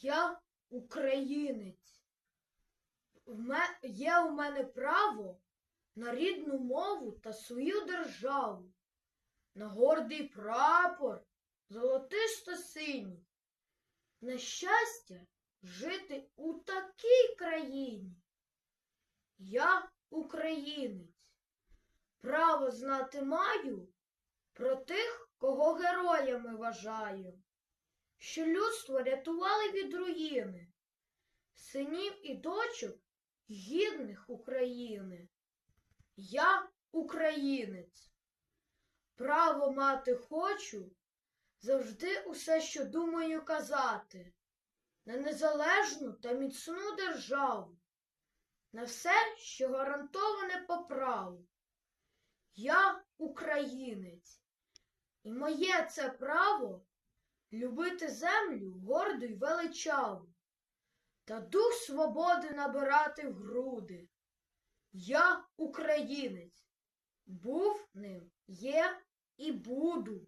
Я українець. Є у мене право на рідну мову та свою державу, на гордий прапор, золотисто синій. На щастя, жити у такій країні. Я українець. Право знати маю про тих, кого героями вважаю, що людство рятували від руїни, синів і дочок гідних України. Я українець. Право мати хочу завжди усе, що думаю казати, на незалежну та міцну державу, на все, що гарантоване по праву. Я українець, і моє це право любити землю горду й величаву, та дух свободи набирати в груди. Я українець, був ним, є і буду.